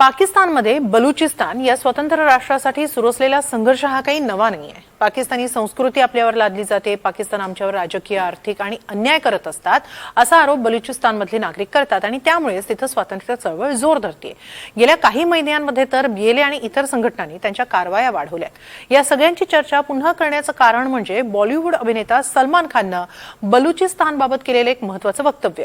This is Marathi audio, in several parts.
पाकिस्तानमध्ये बलुचिस्तान या स्वतंत्र राष्ट्रासाठी सुरू असलेला संघर्ष हा काही नवा नाही आहे पाकिस्तानी संस्कृती आपल्यावर लादली जाते पाकिस्तान आमच्यावर राजकीय आर्थिक आणि अन्याय करत असतात असा आरोप बलुचिस्तानमधले नागरिक करतात आणि त्यामुळेच तिथं स्वातंत्र्य चळवळ जोर धरते गेल्या काही महिन्यांमध्ये तर बीएलए आणि इतर संघटनांनी त्यांच्या कारवाया वाढवल्यात. या सगळ्यांची चर्चा पुन्हा करण्याचं कारण म्हणजे बॉलिवूड अभिनेता सलमान खाननं बलुचिस्तानबाबत केलेलं एक महत्वाचं वक्तव्य.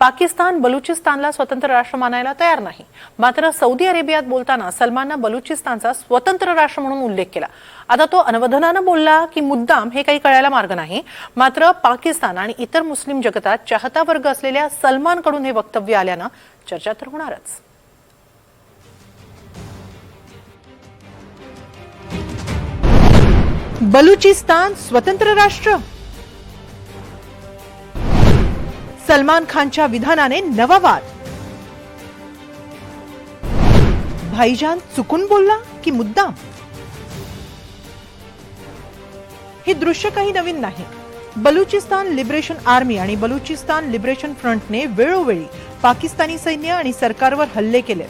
पाकिस्तान बलुचिस्तानला स्वतंत्र राष्ट्र मानायला तयार नाही. मात्र सौदी अरेबियात बोलताना सलमाननं बलुचिस्तानचा स्वतंत्र राष्ट्र म्हणून उल्लेख केला. आता तो अनवधनानं बोलला की मुद्दाम हे काही कळायला मार्ग नाही? मात्र पाकिस्तान आणि इतर मुस्लिम जगतात चाहता वर्ग असलेल्या सलमानकडून हे वक्तव्य आल्यानं चर्चा तर होणारच. बलुचिस्तान स्वतंत्र राष्ट्र. सलमान खानच्या विधानाने नवा वाद. भाईजान चुकून बोलला की मुद्दाम? हे दृश्य काही नवीन नाही. बलुचिस्तान लिबरेशन आर्मी आणि बलुचिस्तान लिबरेशन फ्रंटने वेळोवेळी पाकिस्तानी सैन्य आणि सरकारवर हल्ले केले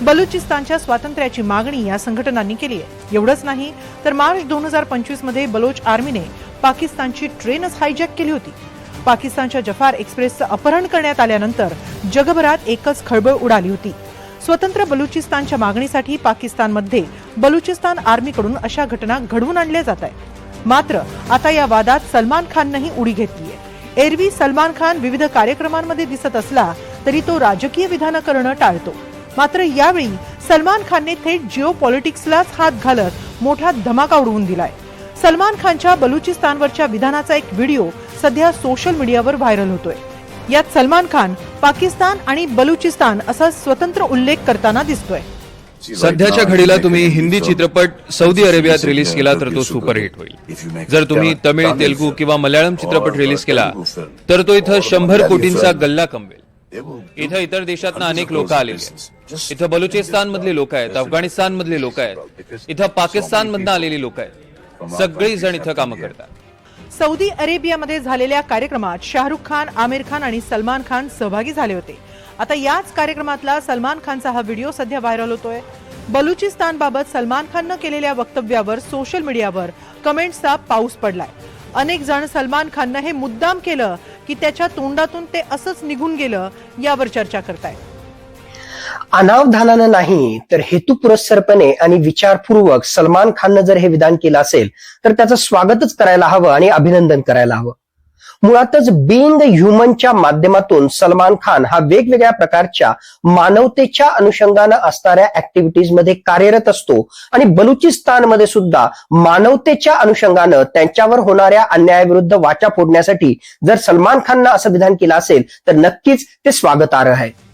बलुचिस्तानच्या स्वातंत्र्याची मागणी या संघटनांनी केली आहे. एवढंच नाही तर मार्च दोन हजार पंचवीसमध्ये बलोच आर्मीने पाकिस्तानची ट्रेनच हायजॅक केली होती. पाकिस्तानच्या जफार एक्सप्रेसचं अपहरण करण्यात आल्यानंतर जगभरात एकच खळबळ उडाली होती. स्वतंत्र बलुचिस्तानच्या मागणीसाठी पाकिस्तानमध्ये बलुचिस्तान आर्मीकडून अशा घटना घडवून आणल्या जात आहेत. मात्र आता या वादात सलमान खाननंही उडी घेतलीय. एरवी सलमान खान विविध कार्यक्रमांमध्ये दिसत असला तरी तो राजकीय विधानं करणं टाळतो. मात्र यावेळी सलमान खानने थेट जिओ पॉलिटिक्सलाच हात घालत मोठा धमाका उडवून दिलाय. सलमान खानच्या बलुचिस्तानवरच्या विधानाचा एक व्हिडिओ सध्या सोशल मीडियावर व्हायरल होतोय. यात सलमान खान पाकिस्तान आणि बलुचिस्तान असा स्वतंत्र उल्लेख करताना दिसतोय. सध्याच्या घडीला तुम्ही हिंदी चित्रपट सौदी अरेबियात रिलीज केला तर तो सुपरहिट होईल. जर तुम्ही तमिळ तेलुगू किंवा मल्याळम चित्रपट रिलीज केला तर तो इथं शंभर कोटींचा गल्ला कमवेल. इथं इतर देशातनं अनेक लोक आहेत. इथं बलुचिस्तान मधले लोक आहेत अफगाणिस्तान मधले लोक आहेत. इथं पाकिस्तान मधनं आलेली लोक आहेत. सगळी जण इथं कामं करतात. सौदी अरेबियामध्ये झालेल्या कार्यक्रमात शाहरुख खान आमिर खान आणि सलमान खान सहभागी झाले होते. आता याच कार्यक्रमातला सलमान खानचा हा व्हिडिओ सध्या व्हायरल होतोय. बलुचिस्तान बाबत सलमान खाननं केलेल्या वक्तव्यावर सोशल मीडियावर कमेंट्सचा पाऊस पडलाय. अनेक जण सलमान खाननं हे मुद्दाम केलं की त्याच्या तोंडातून ते असंच निघून गेलं यावर चर्चा करतायत. अनावधानानं नाही तर हेतुपुरस्सरपणे आणि विचारपूर्वक सलमान खाननं जर हे विधान केलं असेल तर त्याचं स्वागतच करायला हवं आणि अभिनंदन करायला हवं. मुळातच बिंग ह्युमनच्या माध्यमातून सलमान खान हा वेगवेगळ्या प्रकारच्या मानवतेच्या अनुषंगानं असणाऱ्या ऍक्टिव्हिटीजमध्ये कार्यरत असतो आणि बलुचिस्तानमध्ये सुद्धा मानवतेच्या अनुषंगानं त्यांच्यावर होणाऱ्या अन्यायाविरुद्ध वाचा फोडण्यासाठी जर सलमान खाननं असं विधान केलं असेल तर नक्कीच ते स्वागतार्ह आहे.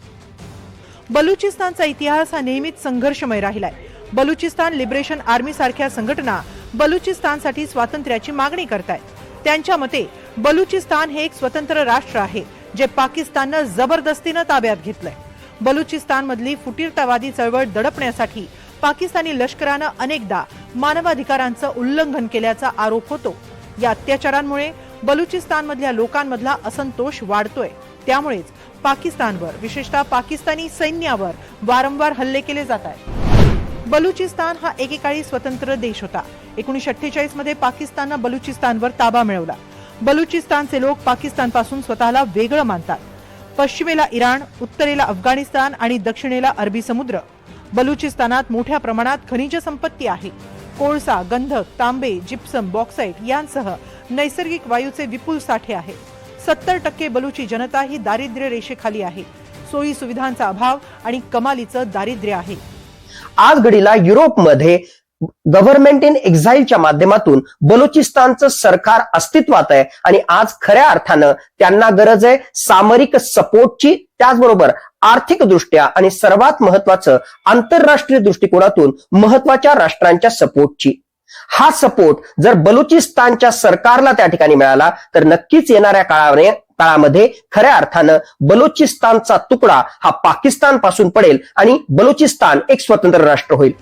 बलुचिस्तानचा इतिहास हा नेहमीच संघर्षमय राहिलाय. बलुचिस्तान लिबरेशन आर्मी सारख्या संघटना बलुचिस्तानसाठी स्वातंत्र्याची मागणी करतायत. त्यांच्या मते बलुचिस्तान हे एक स्वतंत्र राष्ट्र आहे जे पाकिस्ताननं जबरदस्तीनं ताब्यात घेतलंय. बलुचिस्तान मधली फुटीरतावादी चळवळ दडपण्यासाठी पाकिस्तानी लष्करानं अनेकदा मानवाधिकारांचं उल्लंघन केल्याचा आरोप होतो. या अत्याचारांमुळे बलुचिस्तानमधल्या लोकांमधला असंतोष वाढतोय. त्यामुळेच पाकिस्तानवर विशेषतः पाकिस्तानी सैन्यावर वारंवार हल्ले केले जात आहेत. बलुचिस्तान हा एकेकाळी स्वतंत्र देश होता. एकोणीसशे अठ्ठेचाळीसमध्ये पाकिस्ताननं बलुचिस्तानवर ताबा मिळवला. बलुचिस्तानचे लोक पाकिस्तानपासून स्वतःला वेगळं मानतात. पश्चिमेला इराण उत्तरेला अफगाणिस्तान आणि दक्षिणेला अरबी समुद्र. बलुचिस्तानात मोठ्या प्रमाणात खनिज संपत्ती आहे. कोळसा गंधक तांबे जिप्सम बॉक्साईट यांसह नैसर्गिक वायूचे विपुल साठे आहेत. सत्तर टक्के बलुची जनता ही दारिद्र्य रेषेखाली आहे. सोयी सुविधांचा अभाव आणि कमालीचं दारिद्र्य आहे. आज घडीला युरोपमध्ये गव्हर्नमेंट इन एक्झाईलच्या माध्यमातून बलुचिस्तानचं सरकार अस्तित्वात आहे आणि आज खऱ्या अर्थानं त्यांना गरज आहे सामरिक सपोर्टची. त्याचबरोबर आर्थिक दृष्ट्या आणि सर्वात महत्वाचं आंतरराष्ट्रीय दृष्टिकोनातून महत्त्वाच्या राष्ट्रांच्या सपोर्टची. हा सपोर्ट जर बलुचिस्तानच्या सरकारला त्या ठिकाणी मिळाला तर नक्कीच येणाऱ्या काळाने काळामध्ये खऱ्या अर्थानं बलुचिस्तानचा तुकडा हा पाकिस्तानपासून पडेल आणि बलुचिस्तान एक स्वतंत्र राष्ट्र होईल.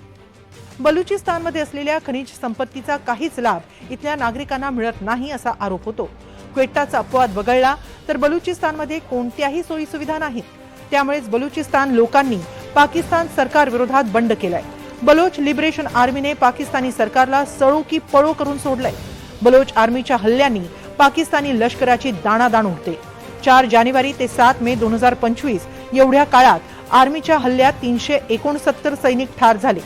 बलुचिस्तानमध्ये असलेल्या खनिज संपत्तीचा काहीच लाभ इथल्या नागरिकांना मिळत नाही असा आरोप होतो. क्वेटाचा अपवाद वगळला तर बलुचिस्तानमध्ये कोणत्याही सोयी सुविधा नाहीत. त्यामुळेच बलुचिस्तान लोकांनी पाकिस्तान सरकार विरोधात बंड केलाय. बलोच लिबरेशन आर्मीने पाकिस्तानी सरकारला सळो की पळो करून सोडलंय. बलोच आर्मीच्या हल्ल्यांनी पाकिस्तानी लष्कराची दाणादाण उडते. चार जानेवारी ते सात मे दोन हजार पंचवीस एवढ्या काळात आर्मीच्या हल्ल्यात तीनशे एकोणसत्तर सैनिक ठार झाले.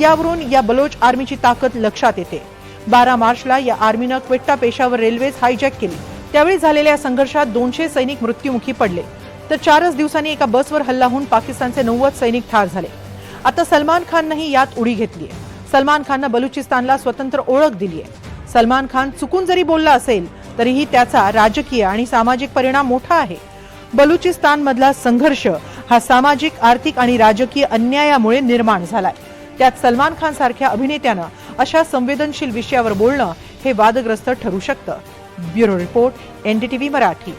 यावरून या बलोच आर्मीची ताकद लक्षात येते. बारा मार्चला या आर्मीनं क्वेट्टा पेशावर रेल्वेज हायजॅक केली. त्यावेळी झालेल्या संघर्षात दोनशे सैनिक मृत्युमुखी पडले. तर चारच दिवसांनी एका बसवर हल्ला होऊन पाकिस्तानचे नव्वद सैनिक ठार झाले. आता सलमान खाननंही यात उडी घेतली आहे. सलमान खाननं बलुचिस्तानला स्वतंत्र ओळख दिली आहे. सलमान खान चुकून जरी बोलला असेल तरीही त्याचा राजकीय आणि सामाजिक परिणाम मोठा आहे. बलुचिस्तानमधला संघर्ष हा सामाजिक आर्थिक आणि राजकीय अन्यायामुळे निर्माण झालाय. त्यात सलमान खान सारख्या अभिनेत्यानं अशा संवेदनशील विषयावर बोलणं हे वादग्रस्त ठरू शकतं. Bureau report NDTV Marathi.